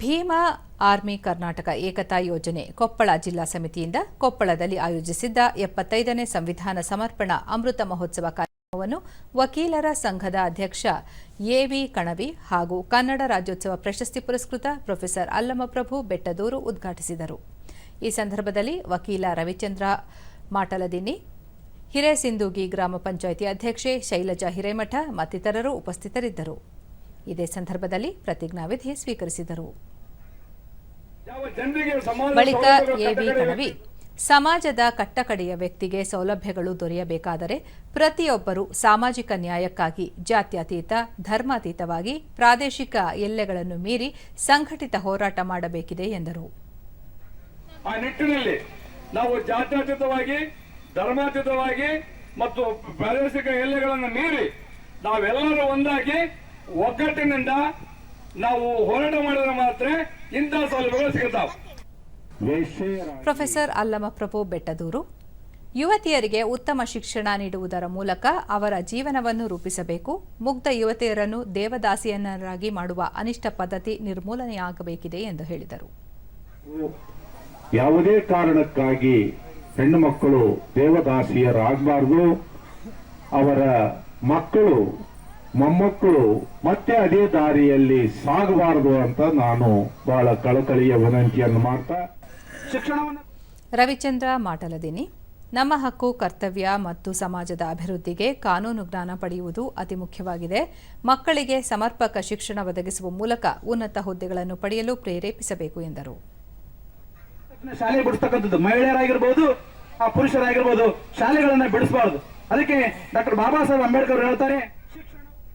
Bima army Karnataka ಏಕತಾ ಯೋಜನೆ ಕೊಪ್ಪಳ ಜಿಲ್ಲಾ ಸಮಿತಿಯಿಂದ ಕೊಪ್ಪಳದಲ್ಲಿ ಆಯೋಜಿಸಿದ್ದ ಎಪ್ಪತ್ತೈದನೇ ಸಂವಿಧಾನ ಸಮರ್ಪಣಾ ಅಮೃತ ಮಹೋತ್ಸವ ಕಾರ್ಯಕ್ರಮವನ್ನು ವಕೀಲರ ಸಂಘದ ಅಧ್ಯಕ್ಷ ಎವಿ ಕಣವಿ ಹಾಗೂ ಕನ್ನಡ ರಾಜ್ಯೋತ್ಸವ ಪ್ರಶಸ್ತಿ ಪುರಸ್ಕೃತ ಪ್ರೊಫೆಸರ್ ಅಲ್ಲಮಪ್ರಭು ಬೆಟ್ಟದೂರು ಉದ್ಘಾಟಿಸಿದರು. ಈ ಸಂದರ್ಭದಲ್ಲಿ ವಕೀಲ ರವಿಚಂದ್ರ ಮಾಟಲದಿನ್ನಿ ಹಿರೇಸಿಂದೂಗಿ ಗ್ರಾಮ ಪಂಚಾಯಿತಿ ಅಧ್ಯಕ್ಷೆ ಶೈಲಜಾ ಹಿರೇಮಠ ಮತ್ತಿತರರು ಉಪಸ್ಥಿತರಿದ್ದರು. ಇದೇ ಸಂದರ್ಭದಲ್ಲಿ ಪ್ರತಿಜ್ಞಾವಿಧಿ ಸ್ವೀಕರಿಸಿದರು. ಬಳಿಕ ಎವಿ ಕಣವಿ ಸಮಾಜದ ಕಟ್ಟಕಡೆಯ ವ್ಯಕ್ತಿಗೆ ಸೌಲಭ್ಯಗಳು ದೊರೆಯಬೇಕಾದರೆ ಪ್ರತಿಯೊಬ್ಬರು ಸಾಮಾಜಿಕ ನ್ಯಾಯಕ್ಕಾಗಿ ಜಾತ್ಯತೀತ ಧರ್ಮಾತೀತವಾಗಿ ಪ್ರಾದೇಶಿಕ ಎಲ್ಲೆಗಳನ್ನು ಮೀರಿ ಸಂಘಟಿತ ಹೋರಾಟ ಮಾಡಬೇಕಿದೆ ಎಂದರು. ಆ ನಿಟ್ಟಿನಲ್ಲಿ ನಾವು ಜಾತ್ಯತೀತವಾಗಿ ಧರ್ಮಾತೀತವಾಗಿ ಮತ್ತು ಪ್ರಾದೇಶಿಕ ಎಲ್ಲೆಗಳನ್ನು ಮೀರಿ ನಾವೆಲ್ಲರೂ ಒಂದಾಗಿ ಒಗ್ಗಟ್ಟಿನಿಂದ ನಾವು ಹೋರಾಟ ಮಾಡಿದ್ರೆ ಮಾತ್ರ ಇಂತಹ ಸೌಲಭ್ಯಗಳು ಸಿಗುತ್ತಾವೆ. ಪ್ರೊಫೆಸರ್ ಅಲ್ಲಮ ಪ್ರಭು ಬೆಟ್ಟದೂರು ಯುವತಿಯರಿಗೆ ಉತ್ತಮ ಶಿಕ್ಷಣ ನೀಡುವುದರ ಮೂಲಕ ಅವರ ಜೀವನವನ್ನು ರೂಪಿಸಬೇಕು. ಮುಗ್ಧ ಯುವತಿಯರನ್ನು ದೇವದಾಸಿಯನ್ನರಾಗಿ ಮಾಡುವ ಅನಿಷ್ಟ ಪದ್ಧತಿ ನಿರ್ಮೂಲನೆಯಾಗಬೇಕಿದೆ ಎಂದು ಹೇಳಿದರು. ಯಾವುದೇ ಕಾರಣಕ್ಕಾಗಿ ಹೆಣ್ಣು ಮಕ್ಕಳು ದೇವದಾಸಿಯರಾಗಬಾರ್ದು ಅವರ ಮಕ್ಕಳು ಮೊಮ್ಮಕ್ಕಳು ಮತ್ತೆ ಅದೇ ದಾರಿಯಲ್ಲಿ ಸಾಗಬಾರದು ಅಂತ ನಾನು ಬಹಳ ಕಳಕಳಿಯ ವಿನಂತಿಯನ್ನು ಮಾಡ್ತಾ ಶಿಕ್ಷಣವನ್ನು ರವಿಚಂದ್ರ ಮಾಟಲದಿನಿ. ನಮ್ಮ ಹಕ್ಕು ಕರ್ತವ್ಯ ಮತ್ತು ಸಮಾಜದ ಅಭಿವೃದ್ಧಿಗೆ ಕಾನೂನು ಜ್ಞಾನ ಪಡೆಯುವುದು ಅತಿ ಮುಖ್ಯವಾಗಿದೆ. ಮಕ್ಕಳಿಗೆ ಸಮರ್ಪಕ ಶಿಕ್ಷಣ ಒದಗಿಸುವ ಮೂಲಕ ಉನ್ನತ ಹುದ್ದೆಗಳನ್ನು ಪಡೆಯಲು ಪ್ರೇರೇಪಿಸಬೇಕು ಎಂದರು. ಶಾಲೆ ಬಿಡಿಸ್ತಕ್ಕಂಥದ್ದು. ಮಹಿಳೆಯರಾಗಿರ್ಬೋದು ಆ ಪುರುಷರಾಗಿರ್ಬೋದು ಶಾಲೆಗಳನ್ನು ಬಿಡಿಸಬಾರದು. ಅದಕ್ಕೆ ಡಾಕ್ಟರ್ ಬಾಬಾ ಸಾಹೇಬ್ ಅಂಬೇಡ್ಕರ್ ಹೇಳ್ತಾರೆ